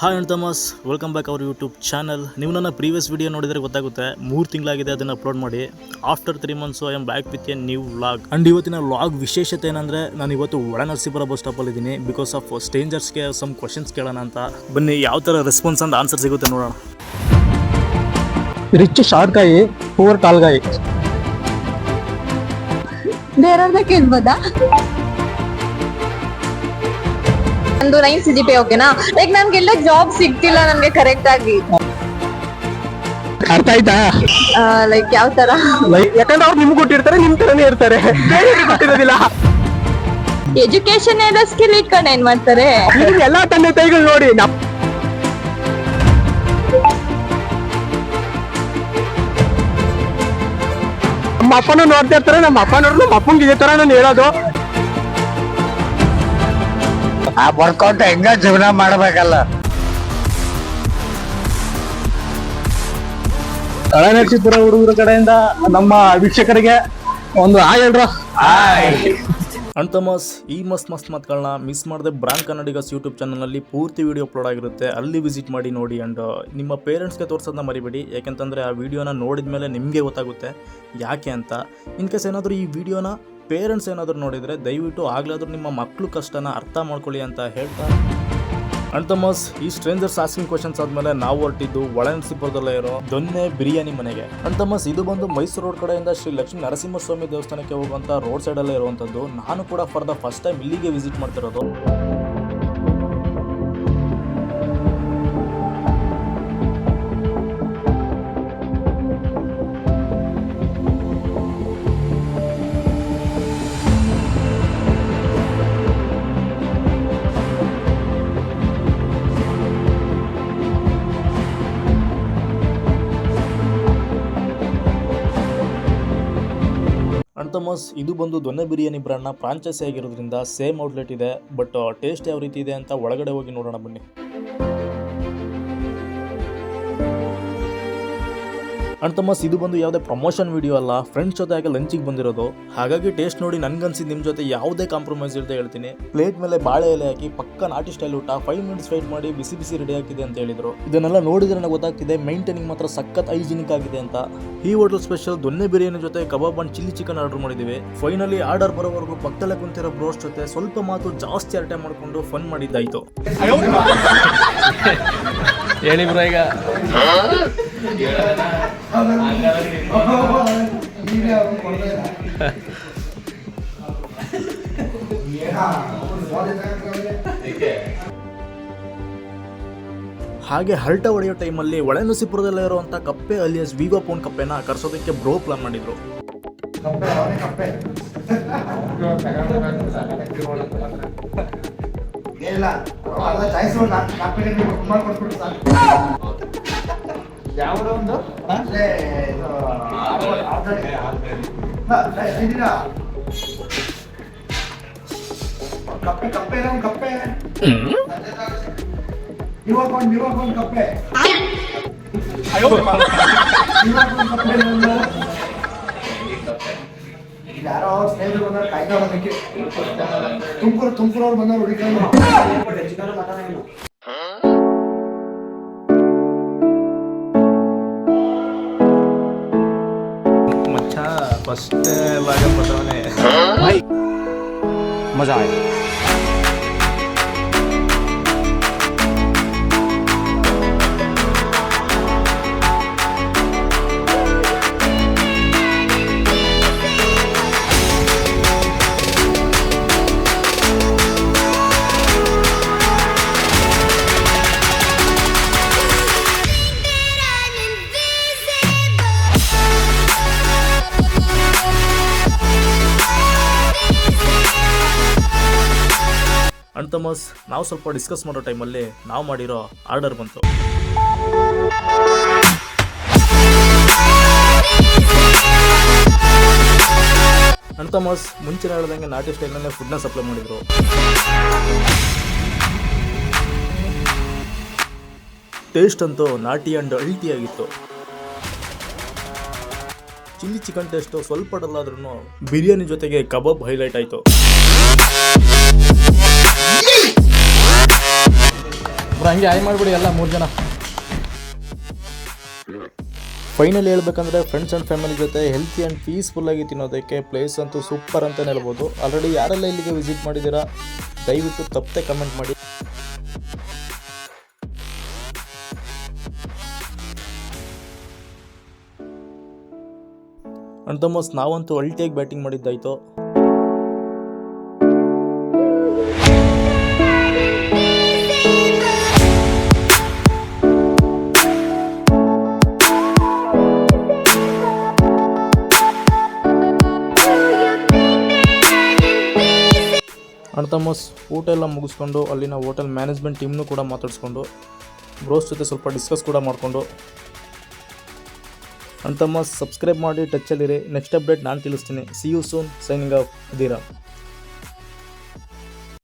Hi and Tamas welcome back ಅವ್ರ YouTube channel ನೀವು ನನ್ನ ಪ್ರೀವಿಯಸ್ ವಿಡಿಯೋ ನೋಡಿದರೆ ಗೊತ್ತಾಗುತ್ತೆ ಮೂರು ತಿಂಗಳಾಗಿದೆ ಅದನ್ನು ಅಪ್ಲೋಡ್ ಮಾಡಿ. After three months I am back with a new vlog and ಇವತ್ತಿನ ವ್ಲಾಗ್ ವಿಶೇಷತೆ ಏನಂದರೆ ನಾನು ಇವತ್ತು ಒಳ ನರಸೀಪುರ ಬಸ್ ಸ್ಟಾಪಲ್ಲಿ ಇದ್ದೀನಿ ಬಿಕಾಸ್ ಆಫ್ ಸ್ಟೇಂಜರ್ಸ್ಗೆ ಸಮ್ ಕ್ವಶನ್ಸ್ ಕೇಳೋಣ ಅಂತ. ಬನ್ನಿ ಯಾವ ಥರ ರೆಸ್ಪಾನ್ಸ್ ಅಂತ ಆನ್ಸರ್ ಸಿಗುತ್ತೆ ನೋಡೋಣ. Rich short guy poor tall guy ಬೇರೆಯವ್ರನ್ನ ಕೇಳ್ಬೋದಾ ಒಂದು ನೈನ್ ಸಿ ಜಿ ಪಿ ಓಕೆನಾ ಲೈಕ್ ನನ್ಗೆಲ್ಲ ಜಾಬ್ ಸಿಗ್ತಿಲ್ಲ ನನ್ಗೆ ಕರೆಕ್ಟ್ ಆಗಿ. ಅರ್ಥ ಆಯ್ತಾ? ಲೈಕ್ ಯಾವ ತರ? ಲೈಕ್ ಯಾಕಂದ್ರೆ ಅವ್ರು ನಿಮ್ಗೆ ಕೊಟ್ಟಿರ್ತಾರೆ ನಿಮ್ ತರನೇ ಇರ್ತಾರೆ. ಗೊತ್ತಿರೋದಿಲ್ಲ ಎಜುಕೇಶನ್ ಎಲ್ಲ ಸ್ಕಿಲ್ ಇಟ್ಕೊಂಡು ಏನ್ ಮಾಡ್ತಾರೆ? ಎಲ್ಲ ಎಲ್ಲಾ ತಂದೆ ತಾಯಿಗಳು ನೋಡಿ ನಮ್ ನಮ್ಮ ಅಪ್ಪನೂ ನೋಡ್ತಾ ಇರ್ತಾರೆ ನಮ್ಮ ಅಪ್ಪ ನೋಡಿದ್ರು ನಮ್ಮ ಅಪ್ಪಂಗೆ ಇದೇ ತರ ನಾನು ಹೇಳೋದು. ಆ ಬರ್ಕೊಂತ ಹೆಂಗ ಜೀವನ ಮಾಡ್ಬೇಕಲ್ಲ. ಚಿತ್ರ ಹುಡುಗರ ಕಡೆಯಿಂದ ನಮ್ಮ ವೀಕ್ಷಕರಿಗೆ ಒಂದು ಹಾಯ್ ಹೇಳ್ರ. ಅಂಡ್ ತಮಸ್ ಈ ಮಸ್ತ್ ಮಸ್ತ್ ಮಾತುಗಳನ್ನ ಮಿಸ್ ಮಾಡದೆ ಬ್ರಾಂಡ್ ಕನ್ನಡಿಗಸ್ ಯೂಟ್ಯೂಬ್ ಚಾನಲ್ನಲ್ಲಿ ಪೂರ್ತಿ ವಿಡಿಯೋ ಅಪ್ಲೋಡ್ ಆಗಿರುತ್ತೆ. ಅಲ್ಲಿ ವಿಸಿಟ್ ಮಾಡಿ ನೋಡಿ ಆ್ಯಂಡ್ ನಿಮ್ಮ ಪೇರೆಂಟ್ಸ್ಗೆ ತೋರಿಸೋದನ್ನ ಮರಿಬೇಡಿ. ಯಾಕೆಂತಂದರೆ ಆ ವಿಡಿಯೋನ ನೋಡಿದ ಮೇಲೆ ನಿಮಗೆ ಗೊತ್ತಾಗುತ್ತೆ ಯಾಕೆ ಅಂತ. ಇನ್ ಕೇಸ್ ಏನಾದರೂ ಈ ವಿಡಿಯೋನ ಪೇರೆಂಟ್ಸ್ ಏನಾದರೂ ನೋಡಿದರೆ ದಯವಿಟ್ಟು ಆಗ್ಲಾದ್ರೂ ನಿಮ್ಮ ಮಕ್ಕಳು ಕಷ್ಟನ ಅರ್ಥ ಮಾಡ್ಕೊಳ್ಳಿ ಅಂತ ಹೇಳ್ತಾ ಅಂಡ್ ತಮಸ್ ಈ ಸ್ಟ್ರೇಂಜರ್ಸ್ ಆಸ್ಕಿಂಗ್ ಕ್ವಶನ್ಸ್ ಆದ್ಮೇಲೆ ನಾವು ಹೊರಟಿದ್ದು ಒಳನರಸೀಪುರದಲ್ಲೇ ಇರೋ ದೊನ್ನೆ ಬಿರಿಯಾನಿ ಮನೆಗೆ. ಅಂಡ್ ತಮಸ್ ಇದು ಬಂದು ಮೈಸೂರು ರೋಡ್ ಕಡೆಯಿಂದ ಶ್ರೀ ಲಕ್ಷ್ಮೀ ನರಸಿಂಹಸ್ವಾಮಿ ದೇವಸ್ಥಾನಕ್ಕೆ ಹೋಗುವಂತ ರೋಡ್ ಸೈಡ್ ಅಲ್ಲೇ ಇರುವಂತದ್ದು. ನಾನು ಕೂಡ ಫಾರ್ ದ ಫಸ್ಟ್ ಟೈಮ್ ಇಲ್ಲಿಗೆ ವಿಸಿಟ್ ಮಾಡ್ತಿರೋದು. ತಮಸ್ ಇದು ಬಂದು ದೊನ್ನೆ ಬಿರಿಯಾನಿ ಬ್ರ್ಯಾಂಡ್ನ ಫ್ರಾಂಚೈಸಿ ಆಗಿರೋದ್ರಿಂದ ಸೇಮ್ ಔಟ್ಲೆಟ್ ಇದೆ, ಬಟ್ ಟೇಸ್ಟ್ ಯಾವ ರೀತಿ ಇದೆ ಅಂತ ಒಳಗಡೆ ಹೋಗಿ ನೋಡೋಣ ಬನ್ನಿ. ಅಂಡ್ ತಮ್ಮಸ್ ಇದು ಬಂದು ಯಾವುದೇ ಪ್ರಮೋಷನ್ ವಿಡಿಯೋ ಅಲ್ಲ ಫ್ರೆಂಡ್ಸ್ ಜೊತೆ ಹಾಗೆ ಲಂಚಿಗೆ ಬಂದಿರೋದು. ಹಾಗಾಗಿ ಟೇಸ್ಟ್ ನೋಡಿ ನನ್ಗನ್ಸಿದ್ದು ನಿಮ್ಮ ಜೊತೆ ಯಾವುದೇ ಕಾಂಪ್ರಮೈಸ್ ಇರದೆ ಹೇಳ್ತೀನಿ. ಪ್ಲೇಟ್ ಮೇಲೆ ಬಾಳೆ ಎಲೆ ಹಾಕಿ ಪಕ್ಕ ನಾಟಿ ಸ್ಟೈಲ್ ಊಟ ಫೈವ್ ಮಿನಿಟ್ಸ್ ವೇಟ್ ಮಾಡಿ ಬಿಸಿ ಬಿಸಿ ರೆಡಿ ಆಗಿದೆ ಅಂತ ಹೇಳಿದ್ರು. ಇದನ್ನೆಲ್ಲ ನೋಡಿದ್ರೆ ನನಗೆ ಗೊತ್ತಾಗ್ತಿದೆ ಮೈಂಟೈನಿಂಗ್ ಮಾತ್ರ ಸಖತ್ ಹೈಜಿನಿಕ್ ಆಗಿದೆ ಅಂತ. ಈ ಹೋಟೆಲ್ ಸ್ಪೆಷಲ್ ದೊನ್ನೆ ಬಿರಿಯಾನಿ ಜೊತೆ kebab and chilli chicken order ಮಾಡಿದ್ದೀವಿ ಫೈನಲಿ ಆರ್ಡರ್ ಬರೋವರೆಗೂ ಪಕ್ಕದಲ್ಲೇ ಕುಂತಿರೋ ಬ್ರೋಸ್ ಜೊತೆ ಸ್ವಲ್ಪ ಮಾತು ಜಾಸ್ತಿ ಅರಟೆ ಮಾಡಿಕೊಂಡು ಫನ್ ಮಾಡಿದ್ದಾಯ್ತು. ಹೇಳಿ ಬ್ರೋ ಈಗ. ಹಾಗೆ ಹರಟ ಹೊಡೆಯೋ ಟೈಮಲ್ಲಿ ಒಳನಸಿಪುರದಲ್ಲೇ ಇರುವಂಥ ಕಪ್ಪೆ ಅಲಿಯಸ್ ವಿವೋ ಫೋನ್ ಕಪ್ಪೆನ ಕರ್ಸೋದಕ್ಕೆ ಬ್ರೋ ಪ್ಲಾನ್ ಮಾಡಿದ್ರು. ಇಲ್ಲ ಅಲ್ಲ ಚಾಯ್ಸ್ ಮಾಡ್ಕೊಟ್ಬಿಟ್ಟು ಸಾಕು ಯಾವುದೋ ಒಂದು ಅಲ್ಲೇ ಇದು ಆರ್ಡರ್- ಹ, ಏ, ಇದೀರ? ಕಪ್ಪೆ ಕಪ್ಪೆ ಇಲ್ಲ ಒಂದು ಕಪ್ಪೆ. ಇವಾಗ ಒಂದು ಇವಾಗ ಒಂದು ಕಪ್ಪೆ. ಇವಾಗ ಒಂದು ಕಪ್ಪೆ ಒಂದು. ಇಲ್ಲಿ ಯಾರೋ ಅವ್ರ ಸ್ನೇಹಿತರು ಬಂದ್ರೆ ಕಾಯ್ತಾ ಇರೋದಕ್ಕೆ ತುಮಕೂರು ತುಮಕೂರು ಅವ್ರು ಬಂದವ್ರು ಹುಡುಗಿಗಳು ಫಸ್ಟ್ ಭಾಗ ಬದವನೆ ಮಜಾ ಆಯ್ತು ತಮಸ್, ನಾವು ಸ್ವಲ್ಪ ಡಿಸ್ಕಸ್ ಮಾಡೋ ಟೈಮಲ್ಲಿ ನಾವು ಮಾಡಿರೋ ಆರ್ಡರ್ ಬಂತು. ನನ್ನ ತಮಸ್ ಮುಂಚೆ ಹೇಳ್ದಂಗೆ ನಾಟಿ ಸ್ಟೈಲ್ನಲ್ಲೇ ಫುಡ್ನ ಸಪ್ಲೈ ಮಾಡಿದ್ರು. ಟೇಸ್ಟ್ ಅಂತೂ ನಾಟಿ ಅಲ್ಟಿ ಆಗಿತ್ತು. ಚಿಲ್ಲಿ ಚಿಕನ್ ಟೇಸ್ಟು ಸ್ವಲ್ಪ ಡಲ್ಲಾದ್ರೂ ಬಿರಿಯಾನಿ ಜೊತೆಗೆ ಕಬಾಬ್ ಹೈಲೈಟ್ ಆಯಿತು. ಹಂಗೆ ಆಯ್ ಮಾಡಿಬಿಡಿ ಎಲ್ಲ ಮೂರು ಜನ. ಫೈನಲ್ ಹೇಳ್ಬೇಕಂದ್ರೆ ಫ್ರೆಂಡ್ಸ್ ಆ್ಯಂಡ್ ಫ್ಯಾಮಿಲಿ ಜೊತೆ ಹೆಲ್ತಿ ಆ್ಯಂಡ್ ಪೀಸ್ಫುಲ್ಲಾಗಿ ತಿನ್ನೋದಕ್ಕೆ ಪ್ಲೇಸ್ ಅಂತೂ ಸೂಪರ್ ಅಂತಲೇ ಹೇಳ್ಬೋದು. ಆಲ್ರೆಡಿ ಯಾರೆಲ್ಲ ಇಲ್ಲಿಗೆ ವಿಸಿಟ್ ಮಾಡಿದ್ದೀರಾ, ದಯವಿಟ್ಟು ತಪ್ಪದೆ ಕಮೆಂಟ್ ಮಾಡಿ. ಅಂಡ್ ಮೋಸ್ಟ್ ನಾವಂತೂ ಅಲ್ಟಿಯಾಗಿ ಬ್ಯಾಟಿಂಗ್ ಮಾಡಿದ್ದಾಯಿತು. ತಮ್ಮಸ್ ಊಟ ಎಲ್ಲ ಮುಗಿಸ್ಕೊಂಡು ಅಲ್ಲಿನ ಹೋಟೆಲ್ ಮ್ಯಾನೇಜ್ಮೆಂಟ್ ಟೀಮ್ನು ಕೂಡ ಮಾತಾಡಿಸ್ಕೊಂಡು, ಬ್ರೋಸ್ ಜೊತೆ ಸ್ವಲ್ಪ ಡಿಸ್ಕಸ್ ಕೂಡ ಮಾಡಿಕೊಂಡು. ಅಣ್ಣ ಸಬ್ಸ್ಕ್ರೈಬ್ ಮಾಡಿ ಟಚ್ಚಲ್ಲಿರಿ ನೆಕ್ಸ್ಟ್ ಅಪ್ಡೇಟ್ ನಾನು ತಿಳಿಸ್ತೀನಿ. See you soon signing off ದೀರಾ